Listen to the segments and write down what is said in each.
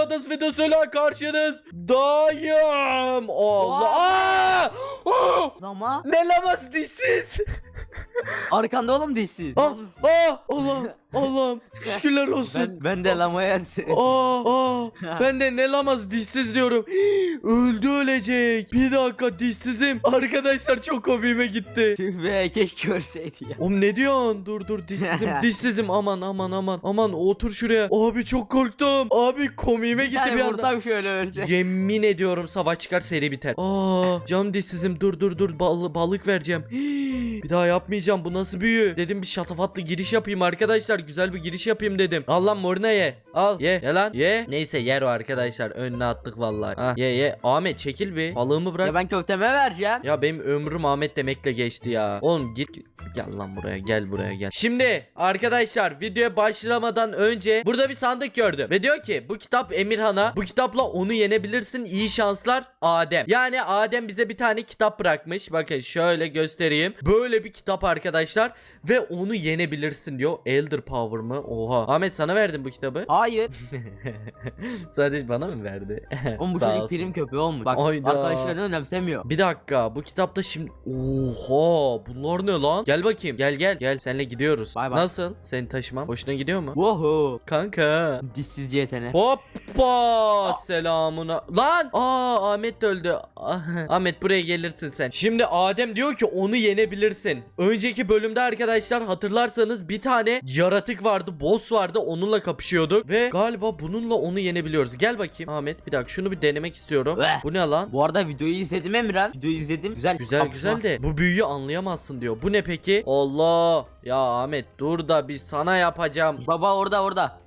Adası videosuyla karşınızdayım. Allah. Aa! Aa! Ama Ne lamaz dişsiz. arkanda oğlum dişsiz. Ah, ah, Allah'ım, Allah'ım. Şükürler olsun. Ben, ben de lamaya Aa, aa, ben de ne lamaz dişsiz diyorum. Öldü ölecek. Bir dakika dişsizim. Arkadaşlar çok komiğime gitti. Tüh be keşke görseydi ya. Oğlum ne diyorsun? Dur dur dişsizim dişsizim aman aman aman aman otur şuraya. Abi çok korktum. Abi komiğime gitti Yani bir anda. vursam şöyle ölse. Yemin ediyorum savaş çıkar seri biter. Aa, cam dişsizim dur dur dur Bal- balık vereceğim. bir daha yapmayacağım bu nasıl büyü? Dedim bir şatafatlı giriş yapayım arkadaşlar. Güzel bir giriş yapayım dedim. Al lan moruna ye. Al ye ye lan ye. Neyse yer o arkadaşlar önüne attık vallahi. Ha, ye ye. Ahmet çekil bir. Balığımı bırak. Ya ben köfteme vereceğim. Ya benim ömrüm Ahmet demekle geçti ya. Oğlum git gel lan buraya gel buraya gel. Şimdi arkadaşlar videoya başlamadan önce burada bir sandık gördüm. Ve diyor ki bu kitap Emirhan'a bu kitapla onu yenebilirsin iyi şanslar Adem. Yani Adem bize bir tane kitap bırakmış. Bakın şöyle göstereyim. Böyle bir kitap arkadaşlar. Ve onu yenebilirsin diyor. Elder Power mı? Oha. Ahmet sana verdim bu kitabı. Hayır. Sadece bana mı verdi? Oğlum bu Sağ çocuk olsun. prim köpeği olmuş. Bak Hayda. arkadaşlarını önemsemiyor. Bir dakika bu kitapta şimdi Oha bunlar ne lan? Gel bakayım gel gel gel senle gidiyoruz. Bay bay. Nasıl? Seni taşımam. Hoşuna gidiyor mu? Woho. Kanka. Dişsiz CTN. Hoppa selamına. Lan! Aa Ahmet de öldü. Ah, Ahmet buraya gelirsin sen. Şimdi Adem diyor ki onu yenebilirsin. Önceki bölümde arkadaşlar hatırlarsanız bir tane yaratık vardı, boss vardı. Onunla kapışıyorduk ve galiba bununla onu yenebiliyoruz. Gel bakayım Ahmet bir dakika şunu bir denemek istiyorum. Eh. Bu ne lan? Bu arada videoyu izledim Emirhan. Videoyu izledim. Güzel. Güzel kapışma. güzel de bu büyüyü anlayamazsın diyor. Bu ne peki? Allah. Ya Ahmet dur da bir sana yapacağım. Baba orada orada.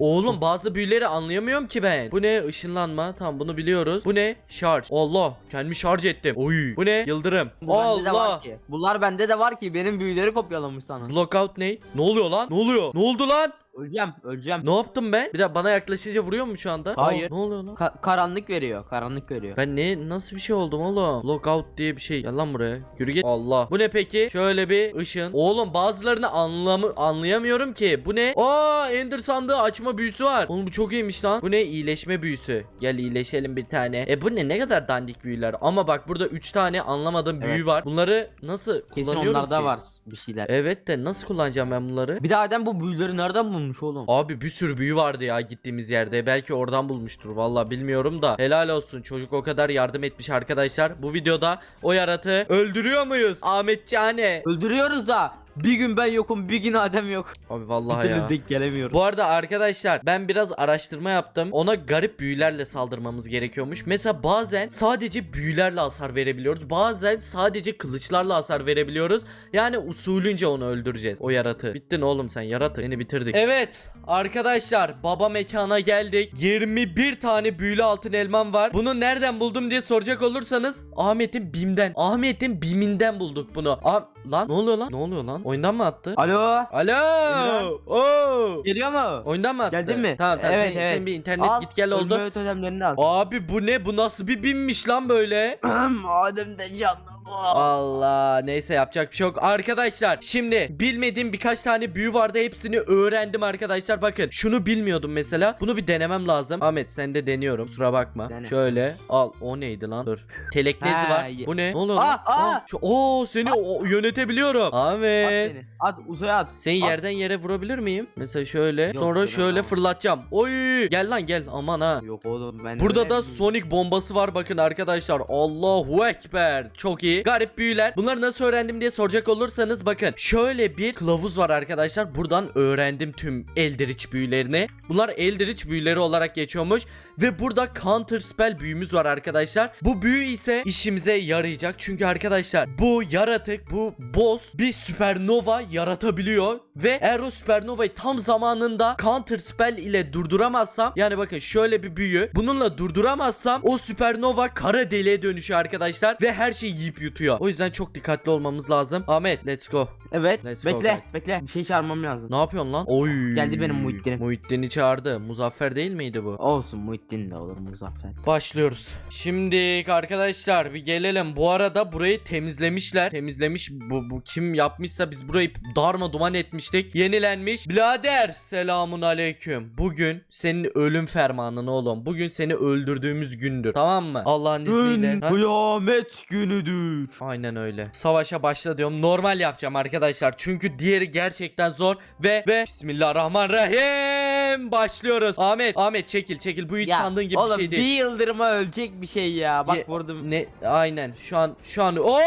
Oğlum bazı büyüleri anlayamıyorum ki ben. Bu ne? Işınlanma. Tamam bunu biliyoruz. Bu ne? Şarj. Allah. Kendimi şarj ettim. Oy. Bu ne? Yıldırım. Bu bende de Allah. ki. Bunlar bende de var ki benim büyüleri kopyalamış sana. Blockout ne? Ne oluyor lan? Ne oluyor? Ne oldu lan? Öleceğim, öleceğim. Ne yaptım ben? Bir de bana yaklaşınca vuruyor mu şu anda? Hayır. Aa, ne oluyor lan? Ka- karanlık veriyor, karanlık veriyor. Ben ne nasıl bir şey oldum oğlum? Lockout diye bir şey. Gel lan buraya. Yürü git. Allah. Bu ne peki? Şöyle bir ışın. Oğlum bazılarını anlamı anlayamıyorum ki. Bu ne? Aa Ender sandığı açma büyüsü var. Oğlum bu çok iyiymiş lan. Bu ne? İyileşme büyüsü. Gel iyileşelim bir tane. E bu ne? Ne kadar dandik büyüler. Ama bak burada 3 tane anlamadığım büyü Evet. var. Bunları nasıl Kesin kullanıyorum onlarda ki? var bir şeyler. Evet de nasıl kullanacağım ben bunları? Bir de Adem bu büyüleri nereden bulmuş oğlum? Abi bir sürü büyü vardı ya gittiğimiz yerde. Belki oradan bulmuştur. Valla bilmiyorum da. Helal olsun. Çocuk o kadar yardım etmiş arkadaşlar. Bu videoda o yaratığı öldürüyor muyuz? Ahmet Cane. Öldürüyoruz da bir gün ben yokum, bir gün Adem yok. Abi Bir vallahi türlü ya. denk gelemiyoruz. Bu arada arkadaşlar ben biraz araştırma yaptım. Ona garip büyülerle saldırmamız gerekiyormuş. Mesela bazen sadece büyülerle hasar verebiliyoruz. Bazen sadece kılıçlarla hasar verebiliyoruz. Yani usulünce onu öldüreceğiz. O yaratığı. Bittin oğlum sen yaratık. Beni bitirdik. Evet arkadaşlar baba mekana geldik. 21 tane büyülü altın elmam var. Bunu nereden buldum diye soracak olursanız Ahmet'in BİM'den. Ahmet'in BİM'inden bulduk bunu. Ah lan ne oluyor lan? Ne oluyor lan? Oyundan mı attı? Alo. Alo. Oo. Geliyor mu? Oyundan mı attı? Geldin mi? Tamam tamam Evet, senin, evet. senin bir internet Al, git gel oldu. Ölme totemlerini al. Abi bu ne? Bu nasıl bir binmiş lan böyle? Adem'den canlı. Allah neyse yapacak bir şey yok. Arkadaşlar şimdi bilmediğim birkaç tane büyü vardı. Hepsini öğrendim arkadaşlar. Bakın şunu bilmiyordum mesela. Bunu bir denemem lazım. Ahmet sen de deniyorum. Kusura bakma. Dene. Şöyle al. O neydi lan? Dur. Teleknezi Ha, var. ye- Bu ne? Ne oluyor Aa, lan? aa! şu- Oo seni o- yönetebiliyorum. At Ahmet. beni. At uzaya at. Seni At. yerden yere vurabilir miyim? Mesela şöyle. Sonra şöyle fırlatacağım. Oy! Gel lan gel. Aman ha. Yok oğlum ben Burada öyle da yapayım. Sonic bombası var bakın arkadaşlar. Allahu ekber. Çok iyi. Garip büyüler. Bunları nasıl öğrendim diye soracak olursanız bakın. Şöyle bir kılavuz var arkadaşlar. Buradan öğrendim tüm Eldritch büyülerini. Bunlar Eldritch büyüleri olarak geçiyormuş. Ve burada Counter Spell büyümüz var arkadaşlar. Bu büyü ise işimize yarayacak. Çünkü arkadaşlar bu yaratık, bu boss bir süpernova yaratabiliyor. Ve eğer o süpernovayı tam zamanında Counter Spell ile durduramazsam yani bakın şöyle bir büyü. Bununla durduramazsam o süpernova kara deliğe dönüşüyor arkadaşlar. Ve her şeyi yiyip yutuyor. O yüzden çok dikkatli olmamız lazım. Ahmet let's go. Evet. Let's go, bekle guys. bekle. Bir şey çağırmam lazım. Ne yapıyorsun lan? Oy. Geldi benim Muhittin'im. Muhittin'i çağırdı. Muzaffer değil miydi bu? Olsun Muhittin de olur Muzaffer. Başlıyoruz. Şimdi arkadaşlar bir gelelim. Bu arada burayı temizlemişler. Temizlemiş bu, bu kim yapmışsa biz burayı darma duman etmiştik. Yenilenmiş. Birader selamun aleyküm. Bugün senin ölüm fermanın oğlum. Bugün seni öldürdüğümüz gündür. Tamam mı? Allah'ın izniyle. Ha? kıyamet günüdür. Aynen öyle. Savaşa başla diyorum. Normal yapacağım arkadaşlar. Çünkü diğeri gerçekten zor ve ve Bismillahirrahmanirrahim. Başlıyoruz. Ahmet, Ahmet çekil çekil. Bu hiç sandığın gibi oğlum, bir şey değil. bir yıldırıma ölecek bir şey ya. Bak Ye- vurdum. Ne aynen şu an şu an Oo!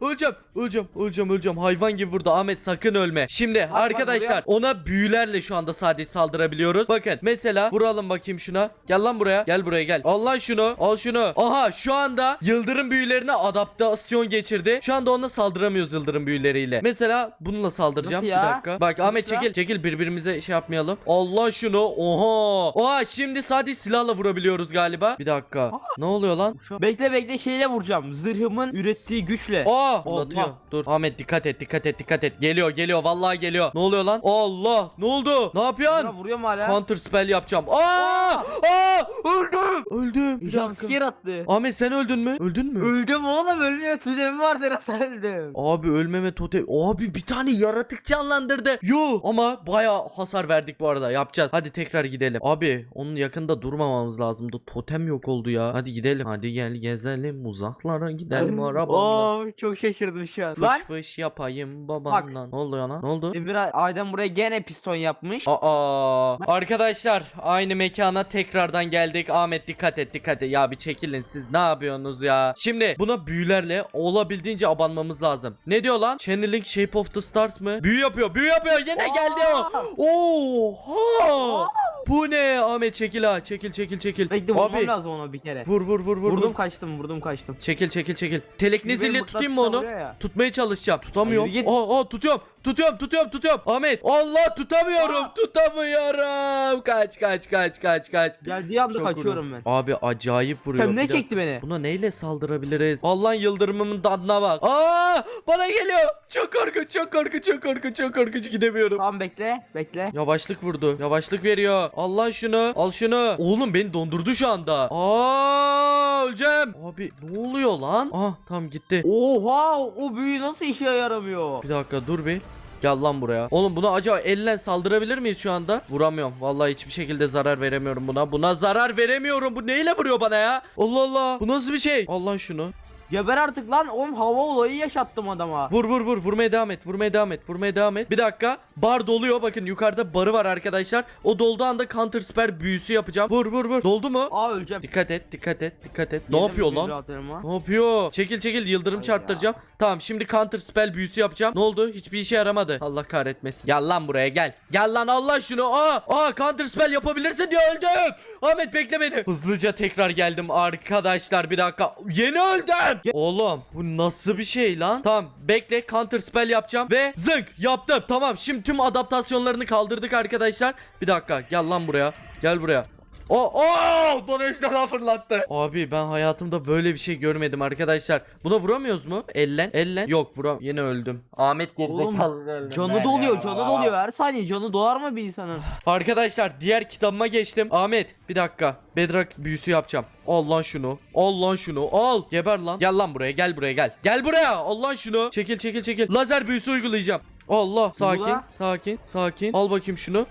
öleceğim öleceğim öleceğim öleceğim hayvan gibi vurdu Ahmet sakın ölme. Şimdi bak, arkadaşlar ona büyülerle şu anda sadece saldırabiliyoruz. Bakın mesela vuralım bakayım şuna. Gel lan buraya. Gel buraya gel. Al lan şunu. Al şunu. Aha şu anda yıldırım büyülerine adaptasyon geçirdi. Şu anda ona saldıramıyoruz yıldırım büyüleriyle. Mesela bununla saldıracağım. Nasıl Bir ya? dakika. Bak Ahmet Nasıl? çekil çekil birbirimize şey yapmayalım. Allah şunu. Oha. Oha şimdi sadece silahla vurabiliyoruz galiba. Bir dakika. Ne oluyor lan? Bekle bekle şeyle vuracağım. Zırhımın ürettiği güçle. Aa Allah. atıyor. Dur Ahmet dikkat et dikkat et dikkat et. Geliyor geliyor vallahi geliyor. Ne oluyor lan? Allah ne oldu? Ne yapıyorsun? Buna vuruyorum hala. Counter spell yapacağım. Aa! Aa! Öldüm. Öldüm. Bir dakika. Jumpscare attı. Ahmet sen öldün mü? Öldün mü? Öldüm oğlum ölmüyor. Tüdemi vardı nasıl öldüm. Abi ölmeme totem. Abi bir tane yaratık canlandırdı. Yuh. Ama baya hasar verdik bu arada. Yapacağız. Hadi tekrar gidelim. Abi onun yakında durmamamız lazımdı. Totem yok oldu ya. Hadi gidelim. Hadi gel gezelim. Uzaklara gidelim arabamla. Oo çok şaşırdım şu an. Fış Lan fış yapayım babanla. Ne oluyor lan? Ne oldu? Emir Aydan buraya gene piston yapmış. Aa, arkadaşlar aynı mekana tekrardan geldik. Ahmet dikkat et dikkat et. Ya bir çekilin siz ne yapıyorsunuz ya? Şimdi buna büyülerle olabildiğince abanmamız lazım. Ne diyor lan? Channeling Shape of the Stars mı? Büyü yapıyor büyü yapıyor yine geldi o. Oha. 오! Bu ne? Ahmet çekil ha çekil çekil çekil. Bekle vurmam Abi lazım ona bir kere. vur vur vur vur. vurdum vur. kaçtım vurdum kaçtım. Çekil çekil çekil. Teleknezille Benim tutayım mı onu? vuruyor ya. Tutmaya çalışacağım. Tutamıyorum. Hayır, git. Aa, aa, tutuyorum. Tutuyorum, tutuyorum, tutuyorum. Ahmet. Allah tutamıyorum. Tutamıyorum. Kaç, kaç, kaç, kaç, kaç. Geldiği anda Çok kaçıyorum ben. Abi acayip vuruyor. Sen ne dakika. çekti beni? Buna neyle saldırabiliriz? Allah'ın yıldırımımın tadına bak. Aa! Bana geliyor. Çok korkunç, çok korkunç, çok korkunç, çok korkunç gidemiyorum. Tamam bekle bekle. Yavaşlık vurdu. Yavaşlık veriyor. Al lan şunu. Al şunu. Oğlum beni dondurdu şu anda. Aa öleceğim. Abi ne oluyor lan? Ah tamam gitti. Oha o büyü nasıl işe yaramıyor? Bir dakika dur bir. Gel lan buraya. Oğlum buna acaba elle saldırabilir miyiz şu anda? Vuramıyorum. Vallahi hiçbir şekilde zarar veremiyorum buna. Buna zarar veremiyorum. Bu neyle vuruyor bana ya? Allah Allah. Bu nasıl bir şey? Al lan şunu. Geber artık lan oğlum hava olayı yaşattım adama. Vur vur vur. Vurmaya devam et. Vurmaya devam et. Vurmaya devam et. Bir dakika. Bar doluyor. Bakın yukarıda barı var arkadaşlar. O dolduğu anda counter spell büyüsü yapacağım. Vur vur vur. Doldu mu? Aa öleceğim. Dikkat et. Dikkat et. Dikkat et. Ne yapıyor lan? Ne yapıyor? Çekil çekil yıldırım Ay çarptıracağım. Tamam şimdi counter spell büyüsü yapacağım. Ne oldu? Hiçbir işe yaramadı. Allah kahretmesin. Gel lan buraya gel. Gel lan Allah şunu. Aa, aa counter spell yapabilirsin diye öldüm. Ahmet bekle beni. Hızlıca tekrar geldim arkadaşlar bir dakika. Yeni öldüm. Oğlum bu nasıl bir şey lan? Tamam bekle counter spell yapacağım ve zınk yaptım. Tamam şimdi tüm adaptasyonlarını kaldırdık arkadaşlar. Bir dakika gel lan buraya. Gel buraya. O o bana ejderha fırlattı. Abi ben hayatımda böyle bir şey görmedim arkadaşlar. Buna vuramıyoruz mu? Ellen. Ellen. Yok vuram. Yine öldüm. Ahmet gerizekalı öldüm Canı doluyor canı doluyor her saniye canı dolar mı bir insanın? Arkadaşlar diğer kitabıma geçtim. Ahmet bir dakika. Bedrock büyüsü yapacağım. Al lan şunu. Al lan şunu. Al. Geber lan. Gel lan buraya. Gel buraya gel. Gel buraya. Al lan şunu. Çekil çekil çekil. Lazer büyüsü uygulayacağım. Allah. Sakin. Sakin. Sakin. Al bakayım şunu.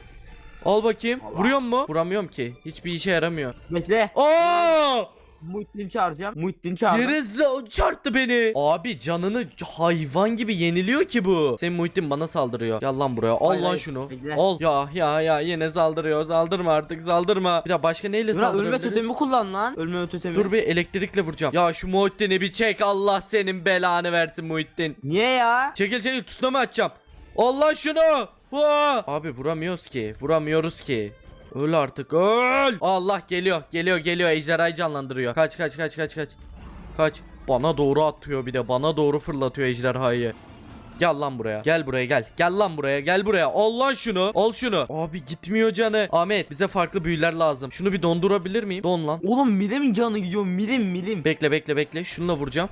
Al bakayım. Allah. Vuruyor mu? Vuramıyorum ki. Hiçbir işe yaramıyor. Bekle. Aa! Muhittin çağıracağım. Muhittin çağırdım. Yere za- çarptı beni. Abi canını hayvan gibi yeniliyor ki bu. Senin Muhittin bana saldırıyor. Gel lan buraya. Al Hayır, lan hayır. şunu. Bekle. Al. Ya ya ya yine saldırıyor. Saldırma artık saldırma. Bir daha başka neyle lan, ölme saldırabiliriz? totemi kullan lan. Ölme totemi. Dur bir elektrikle vuracağım. Ya şu Muhittin'i bir çek. Allah senin belanı versin Muhittin. Niye ya? Çekil çekil tsunami atacağım. Allah şunu. Vaa! Abi vuramıyoruz ki. Vuramıyoruz ki. Öl artık öl. Allah geliyor geliyor geliyor ejderhayı canlandırıyor. Kaç kaç kaç kaç kaç. Kaç. Bana doğru atıyor bir de bana doğru fırlatıyor ejderhayı. Gel lan buraya. Gel buraya gel. Gel lan buraya. Gel buraya. Al lan şunu. Al şunu. Abi gitmiyor canı. Ahmet bize farklı büyüler lazım. Şunu bir dondurabilir miyim? Don lan. Oğlum milim canı gidiyor milim milim. Bekle bekle bekle. Şununla vuracağım.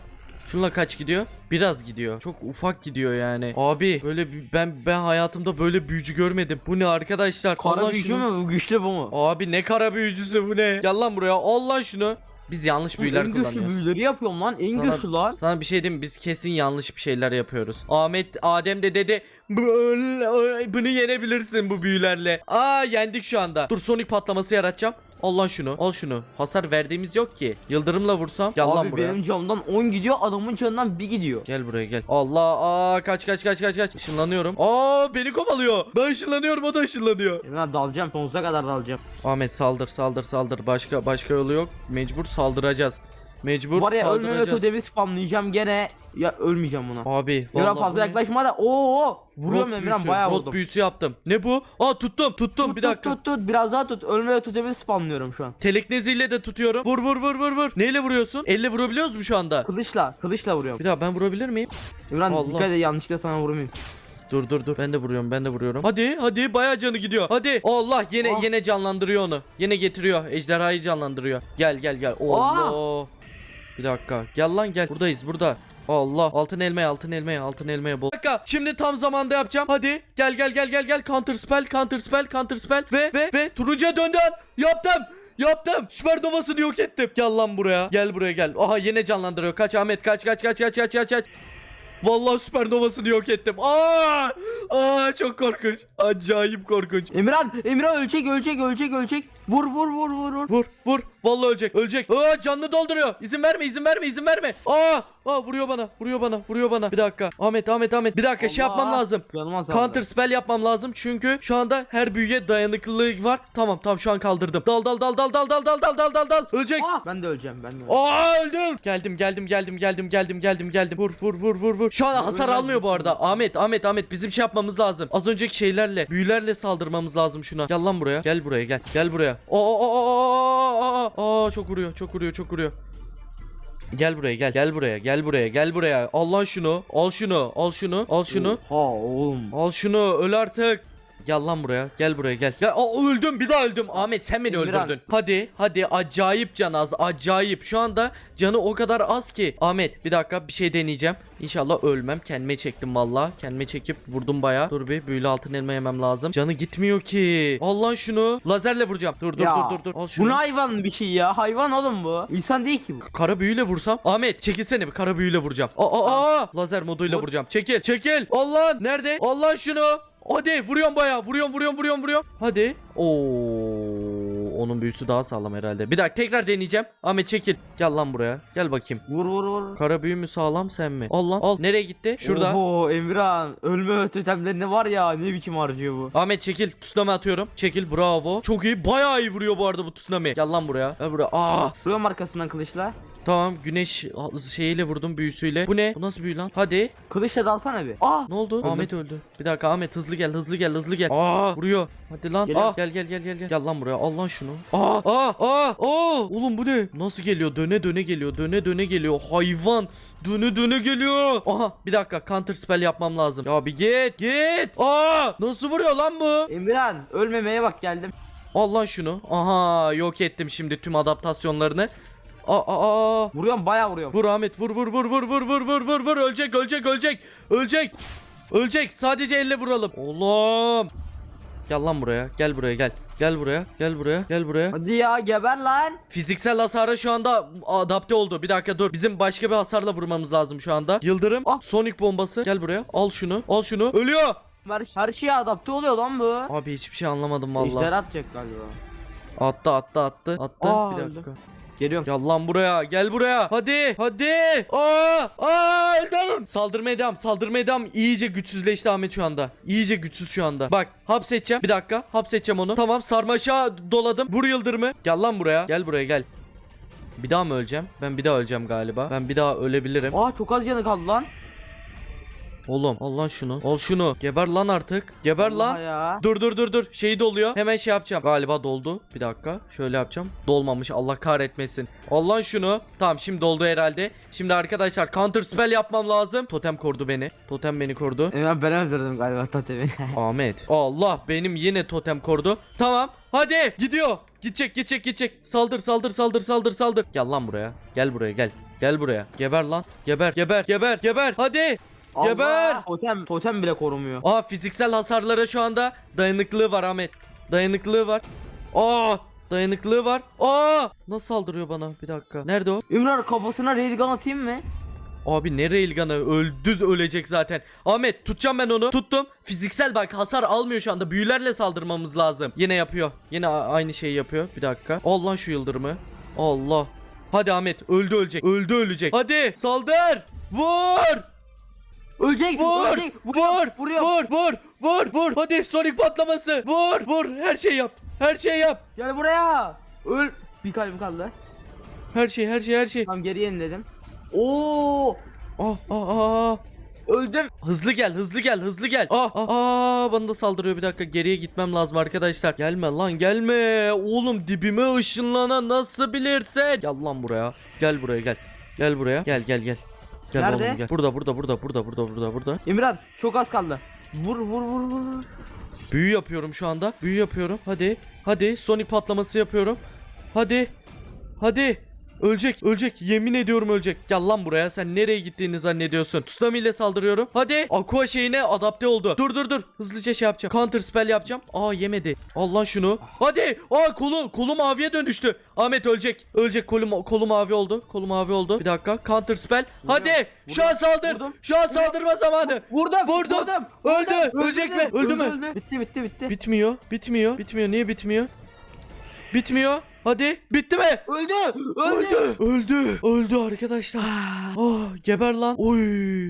Şunla kaç gidiyor? Biraz gidiyor. Çok ufak gidiyor yani. Abi böyle bir- ben ben hayatımda böyle büyücü görmedim. Bu ne arkadaşlar? Al Kara lan şunu. mü bu güçlü bu mu? Abi ne kara büyücüsü bu ne? Gel lan buraya. Al lan şunu. Biz yanlış büyüler en güçlü kullanıyoruz. büyüleri yapıyorum lan. En Sana- güçlü lan. Sana bir şey diyeyim mi? Biz kesin yanlış bir şeyler yapıyoruz. Ahmet Adem de dedi "Böyle- bunu yenebilirsin bu büyülerle. Aa yendik şu anda. Dur Sonic patlaması yaratacağım. Al lan şunu. Al şunu. Hasar verdiğimiz yok ki. Yıldırımla vursam. Gel lan Abi buraya. benim camdan 10 gidiyor adamın canından 1 gidiyor. Gel buraya gel. Allah aa kaç kaç kaç kaç kaç. Işınlanıyorum. Aa beni kovalıyor. Ben ışınlanıyorum o da ışınlanıyor. Ben dalacağım sonsuza kadar dalacağım. Ahmet saldır saldır saldır. Başka başka yolu yok. Mecbur saldıracağız. Mecbur Var ya ölmeme saldıracağız. totemi spamlayacağım gene. Ya ölmeyeceğim buna. Abi Emran bu fazla ne? yaklaşma da. Oo! Vuruyorum Rot Emran büyüsü, bayağı rot vurdum. büyüsü yaptım. Ne bu? Aa tuttum tuttum Tut, bir dakika. Tut tut biraz daha tut. Ölmeme totemi spamlıyorum şu an. Telekneziyle de tutuyorum. Vur vur vur vur vur. Neyle vuruyorsun? Elle vurabiliyoruz mu şu anda? Kılıçla, kılıçla vuruyorum. Bir daha ben vurabilir miyim? İmran Allah. dikkat et yanlışlıkla sana vurmayayım. Dur dur dur. Ben de vuruyorum. Ben de vuruyorum. Hadi hadi bayağı canı gidiyor. Hadi. Allah yine Ah. yine canlandırıyor onu. Yine getiriyor. Ejderhayı canlandırıyor. Gel gel gel. Allah. Bir dakika. Gel lan gel. Buradayız burada. Allah altın elmaya altın elmaya altın elmaya bol. Bir dakika şimdi tam zamanda yapacağım. Hadi gel gel gel gel gel counter spell counter spell counter spell ve ve ve turuncuya döndün. Yaptım. Yaptım. Süperdovasını yok ettim. Gel lan buraya. Gel buraya gel. Aha yine canlandırıyor. Kaç Ahmet kaç kaç kaç kaç kaç kaç kaç. Vallahi süpernovasını yok ettim. Aa! Aa çok korkunç. Acayip korkunç. Emirhan, Emirhan ölecek, ölecek, ölecek, ölecek. Vur vur vur vur vur. Vur vur. Vallahi ölecek. Ölecek. Aa canlı dolduruyor. İzin verme izin verme izin verme. Aa! Aa vuruyor bana. Vuruyor bana. Vuruyor bana. Bir dakika. Ahmet Ahmet Ahmet. Bir dakika şey Allah. yapmam lazım. Saldı. Counter spell yapmam lazım çünkü şu anda her büyüye dayanıklılığı var. Tamam tamam şu an kaldırdım. Dal dal dal dal dal dal dal dal dal dal dal. Ölecek. Ah, ben de öleceğim, ben de öleceğim. Aa öldüm. Geldim geldim geldim geldim geldim geldim geldim. Vur vur vur vur vur. Şu an hasar Ölmez almıyor bu misin? arada. Ahmet Ahmet Ahmet bizim şey yapmamız lazım. Az önceki şeylerle büyülerle saldırmamız lazım şuna. Gel lan buraya. Gel buraya gel. Gel buraya. Aa aa aa aa aa çok vuruyor çok vuruyor çok vuruyor. Gel buraya gel gel buraya gel buraya gel buraya al lan şunu al şunu al şunu al şunu Ha oğlum. al şunu öl artık Gel lan buraya. Gel buraya gel. Ya aa, öldüm bir daha öldüm. Ahmet sen beni Emirhan. öldürdün. Hadi hadi acayip can az. Acayip. Şu anda canı o kadar az ki. Ahmet bir dakika bir şey deneyeceğim. İnşallah ölmem. Kendime çektim valla. Kendime çekip vurdum baya. Dur bir büyülü altın elma yemem lazım. Canı gitmiyor ki. Al lan şunu. Lazerle vuracağım. Dur dur Ya, dur dur dur. Al Bu şunu. ne hayvan bir şey ya? Hayvan oğlum bu. İnsan değil ki bu. Kara büyüyle vursam. Ahmet çekilsene bir kara büyüyle vuracağım. Aa aa aa. Lazer moduyla Vur. vuracağım. Çekil çekil. Allah nerede? Allah şunu. Hadi vuruyorum baya. Vuruyorum vuruyorum vuruyorum vuruyorum. Hadi. Oo onun büyüsü daha sağlam herhalde. Bir dakika tekrar deneyeceğim. Ahmet çekil. Gel lan buraya. Gel bakayım. Vur vur vur. Kara büyü mü sağlam sen mi? Al lan al. Nereye gitti? Şurada. Oho Emirhan. Ölme totemlerinde var ya ne biçim harcıyor bu. Ahmet çekil. Tsunami atıyorum. Çekil bravo. Çok iyi. Bayağı iyi vuruyor bu arada bu tsunami. Gel lan buraya. Gel buraya. Aa. Vuruyorum arkasından kılıçla. Tamam güneş şeyiyle vurdum büyüsüyle. Bu ne? Bu nasıl büyü lan? Hadi. Kılıçla dalsana bir. Ah! Ne oldu? Öldüm. Ahmet öldü. Bir dakika Ahmet hızlı gel hızlı gel hızlı gel. Aa vuruyor. Hadi lan. Aa, gel gel gel gel gel. Gel lan buraya. Al lan şunu. Aa aa aa. Aa. Oğlum bu ne? Nasıl geliyor? Döne döne geliyor. Döne döne geliyor. Hayvan. Döne döne geliyor. Aha bir dakika counter spell yapmam lazım. Ya bir git git. Aa nasıl vuruyor lan bu? Emirhan ölmemeye bak geldim. Al lan şunu. Aha yok ettim şimdi tüm adaptasyonlarını. Aa aa aa. Vuruyorum bayağı vuruyorum. Vur Ahmet vur vur vur vur vur vur vur vur. Vur ölecek ölecek ölecek. Ölecek. Ölecek. Sadece elle vuralım. Oğlum. Gel lan buraya. Gel buraya gel. Gel buraya gel buraya gel buraya. Hadi ya geber lan. fiziksel hasara şu anda adapte oldu. Bir dakika dur. Bizim başka bir hasarla vurmamız lazım şu anda. Yıldırım Ah. sonic bombası. Gel buraya. Al şunu al şunu. Ölüyor. Her, her şeye adapte oluyor lan bu. abi hiçbir şey anlamadım vallahi. Ejder atacak galiba. attı attı attı. Attı. Aa, bir öldü. Geliyorum. Gel lan buraya gel buraya. Hadi hadi. Aa aa öldüm saldırmaya devam saldırmaya devam. İyice güçsüzleşti Ahmet şu anda. İyice güçsüz şu anda. Bak hapsedeceğim. Bir dakika hapsedeceğim onu. Tamam sarmaşa doladım. Vur yıldırımı. Gel lan buraya. Gel buraya gel. Bir daha mı öleceğim? Ben bir daha öleceğim galiba. Ben bir daha ölebilirim. Aa çok az canı kaldı lan. Oğlum al lan şunu al şunu geber lan artık geber lan ya. Dur dur dur dur. Şeyi doluyor. Hemen şey yapacağım. Galiba doldu. Bir dakika. Şöyle yapacağım. Dolmamış. Allah kahretmesin. Allah şunu. Tamam şimdi doldu herhalde. Şimdi arkadaşlar counter spell yapmam lazım. Totem korudu beni. Totem beni korudu. Emirhan ben öldürdüm galiba totemi. Ahmet. Allah benim yine totem korudu. Tamam. Hadi gidiyor. Gidecek gidecek gidecek. Saldır saldır saldır saldır saldır. Gel lan buraya. Gel buraya gel. Gel buraya. Geber lan. Geber geber geber geber. Hadi. Geber! Allah! Totem, totem bile korumuyor. Aa fiziksel hasarlara şu anda dayanıklılığı var Ahmet. Dayanıklılığı var. Aa dayanıklılığı var. Aa nasıl saldırıyor bana? Bir dakika. Nerede o? İmran kafasına railgun atayım mı? Abi ne railgun'ı öldü ölecek zaten. Ahmet tutacağım ben onu. Tuttum. Fiziksel bak hasar almıyor şu anda. Büyülerle saldırmamız lazım. Yine yapıyor. Yine aynı şeyi yapıyor. Bir dakika. Al lan şu yıldırımı. Allah. Hadi Ahmet öldü ölecek. Öldü ölecek. Hadi saldır. Vur. Ölecek, Vur. ölecek. Vur. Vuruyor, vuruyor. Vur. Vur. Vur. Vur. Hadi Sonic patlaması. Vur. Vur. Her şey yap. Her şey yap. Gel buraya. Öl. Bir kalbim kaldı. Her şey her şey her şey. Tamam geri yeniledim. Oo! Ah ah ah. Öldüm. Hızlı gel, hızlı gel, hızlı gel. Ah, ah, ah, bana da saldırıyor bir dakika. Geriye gitmem lazım arkadaşlar. Gelme lan, gelme. Oğlum dibime ışınlanan nasıl bilirsin? Gel lan buraya. Gel buraya gel. Gel buraya. Gel gel gel. Gel Nerede? oğlum gel. Burada burada burada burada burada burada burada. İmran çok az kaldı. Vur vur vur vur. Büyü yapıyorum şu anda. Büyü yapıyorum. Hadi. Hadi Sonic patlaması yapıyorum. Hadi. Hadi. Ölecek, ölecek. Yemin ediyorum ölecek. Gel lan buraya. Sen nereye gittiğini zannediyorsun? Tsunami ile saldırıyorum. Hadi. Aqua şeyine adapte oldu. Dur dur dur. Hızlıca şey yapacağım. Counter spell yapacağım. Aa yemedi. Al lan şunu. Hadi. Aa kolu kolu maviye dönüştü. Ahmet ölecek. Ölecek. Kolu kolu mavi oldu. Kolu mavi oldu. Bir dakika. Counter spell. Hadi. Şu an saldır. Vurdum. Şu an saldırma zamanı. Vurdum. Vurdum. Vurdum. Öldü. Vurdum. Ölecek mi? Öldü mü? Bitti bitti bitti. Bitmiyor. Bitmiyor. Bitmiyor. Niye bitmiyor? Bitmiyor. Hadi. Bitti mi? öldü. Öldü. Öldü. Öldü. Öldü arkadaşlar. Ah geber lan. Oy.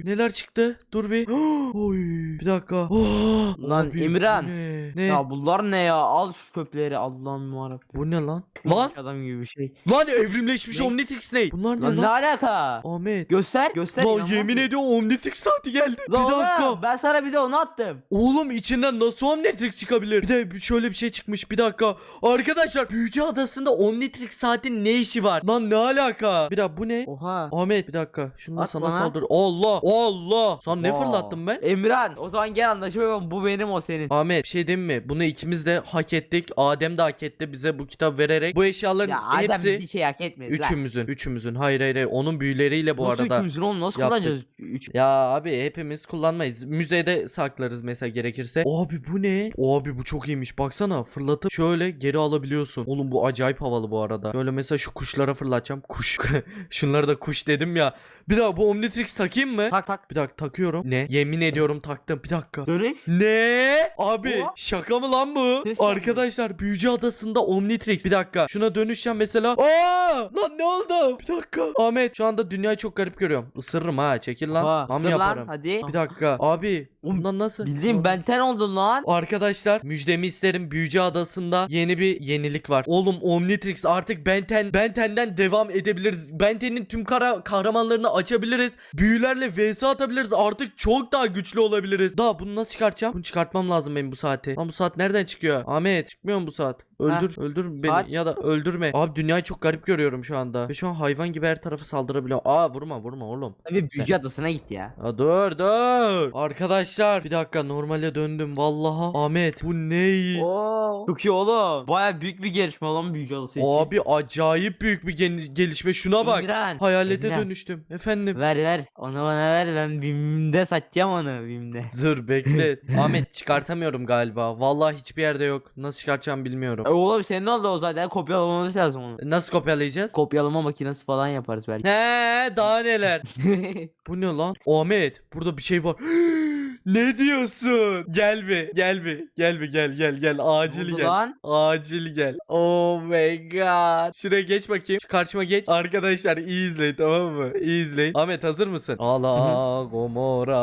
Neler çıktı? Dur bir. Oy. Bir dakika. Oh, Lan abi, İmran. Ne? Ne? Ya bunlar ne ya? Al şu çöpleri Allah'ım yarabbim. Bu ne lan? Lan. Adam gibi bir şey. Lan evrimleşmiş Ne? Omnitrix ne? Bunlar ne Lan ne alaka? Ahmet. Göster. Göster. Lan yemin ediyorum Omnitrix saati geldi. Lan bir oğlum, dakika. Ben sana bir de onu attım. Oğlum içinden nasıl Omnitrix çıkabilir? Bir de şöyle bir şey çıkmış. Bir dakika. Arkadaşlar Büyücü Adası'nda Omnitrix saatin ne işi var? Lan ne alaka? Bir dakika bu ne? Oha. Ahmet bir dakika. Şunu da sana saldır. Allah Allah. Sen ne Wow. fırlattın ben? Emran o zaman gel anlaşalım bu benim o senin. Ahmet bir şey diyeyim mi? Bunu ikimiz de hak ettik. Adem de hak etti bize bu kitap vererek. Bu eşyaların Ya adam hepsi bir şey hak etmedi lan. üçümüzün. Üçümüzün. Hayır hayır hayır. Onun büyüleriyle bu Nasıl arada. üçümüzün oğlum nasıl yaptık. kullanacağız? Üç. Ya abi hepimiz kullanmayız. Müzede saklarız mesela gerekirse. Abi bu ne? Abi bu çok iyiymiş. Baksana fırlatıp şöyle geri alabiliyorsun. Oğlum bu acayip havalı bu arada. Şöyle mesela şu kuşlara fırlatacağım. Kuş. Şunlara da kuş dedim ya. Bir daha bu Omnitrix takayım mı? Tak tak. Bir dakika takıyorum. Ne? Yemin ediyorum taktım. Bir dakika. Dönüş. Ne? Abi O? şaka mı lan bu? Ses Arkadaşlar Büyücü Adası'nda Omnitrix. Bir dakika. Şuna dönüşeceğim mesela. Aa! Lan ne oldu? Bir dakika. Ahmet şu anda dünyayı çok garip görüyorum. Isırırım ha. Çekil lan. Ha, Ham sır lan, yaparım. hadi. Bir dakika. Abi bundan nasıl? Bildiğin benten oldun lan. Arkadaşlar müjdemi isterim Büyücü Adası'nda yeni bir yenilik var. Oğlum Omnitrix artık Benten Benten'den devam edebiliriz. Benten'in tüm kara kahramanlarını açabiliriz. Büyülerle vs atabiliriz. Artık çok daha güçlü olabiliriz. Daha bunu nasıl çıkartacağım? Bunu çıkartmam lazım benim bu saati. Lan bu saat nereden çıkıyor? Ahmet çıkmıyor mu bu saat? Öldür, öldür beni saat- ya da öldürme. Abi dünyayı çok garip görüyorum şu anda. Ve şu an hayvan gibi her tarafı saldırabiliyorum. Aa vurma vurma oğlum. Tabii büyücü adasına git ya. Ya dur dur. Arkadaşlar bir dakika normale döndüm. Vallahi Ahmet bu ne? Oo. Çok iyi oğlum. Baya büyük bir gelişme lan büyücü adası için. Abi acayip büyük bir gen- gelişme. Şuna bak. İmran, Hayalete İmran. dönüştüm. Efendim. Ver ver. Onu bana ver ben BİM'de satacağım onu BİM'de. Dur bekle. Ahmet çıkartamıyorum galiba. Vallahi hiçbir yerde yok. Nasıl çıkartacağım bilmiyorum. E oğlum senin oldu o zaten kopyalamamız lazım onu. Nasıl kopyalayacağız? Kopyalama makinesi falan yaparız belki. He daha neler. Bu ne lan? Ahmet burada bir şey var. ne diyorsun? Gel bir gel bir gel bir gel gel gel acil gel. lan? Acil gel. Oh my god. Şuraya geç bakayım. Şu karşıma geç. Arkadaşlar iyi izleyin tamam mı? İyi izleyin. Ahmet hazır mısın? Ala Gomora.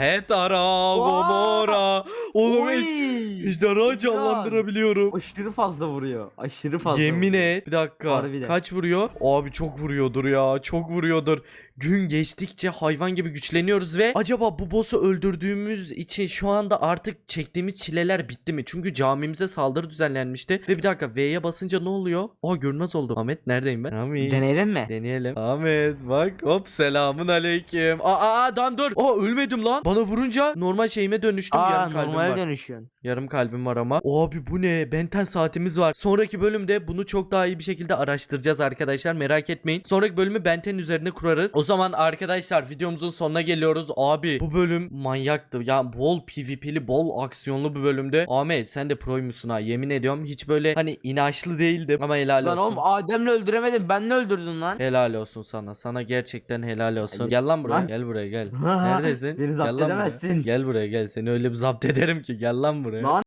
Hetara Gomora. Oğlum Oy! hiç ejderha canlandırabiliyorum. Aşırı fazla vuruyor. Aşırı fazla. Yemin vuruyor. et. Bir dakika. Harbiden. Kaç vuruyor? Abi çok vuruyordur ya. Çok vuruyordur. Gün geçtikçe hayvan gibi güçleniyoruz ve acaba bu boss'u öldürdüğümüz için şu anda artık çektiğimiz çileler bitti mi? Çünkü camimize saldırı düzenlenmişti. Ve bir dakika V'ye basınca ne oluyor? Aa görünmez oldum. Ahmet neredeyim ben? Ahmet. Deneyelim mi? Deneyelim. Ahmet bak hop selamun aleyküm. Aa, aa tamam dur. Aa ölmedim lan. Bana vurunca normal şeyime dönüştüm. Aa Yarım kalbim normale var. dönüşüyorsun. Yarım kalbim var ama. Abi bu ne? Benten saatimiz var. Sonraki bölümde bunu çok daha iyi bir şekilde araştıracağız arkadaşlar. Merak etmeyin. Sonraki bölümü Benten üzerine kurarız. O zaman arkadaşlar videomuzun sonuna geliyoruz. Abi bu bölüm manyaktı. Ya bol PvP'li, bol aksiyonlu bir bölümde. Ahmet sen de proymuşsun ha. Yemin ediyorum hiç böyle hani inançlı değildim ama helal Lan olsun. oğlum Adem'le öldüremedim. Ben ne öldürdün lan? Helal olsun sana. Sana gerçekten helal olsun. Gel lan buraya. Lan. Gel buraya gel. Neredesin? Beni Gel zapt lan buraya. edemezsin. Gel buraya gel. Seni öyle bir zapt ederim ki. Gel lan buraya. Lan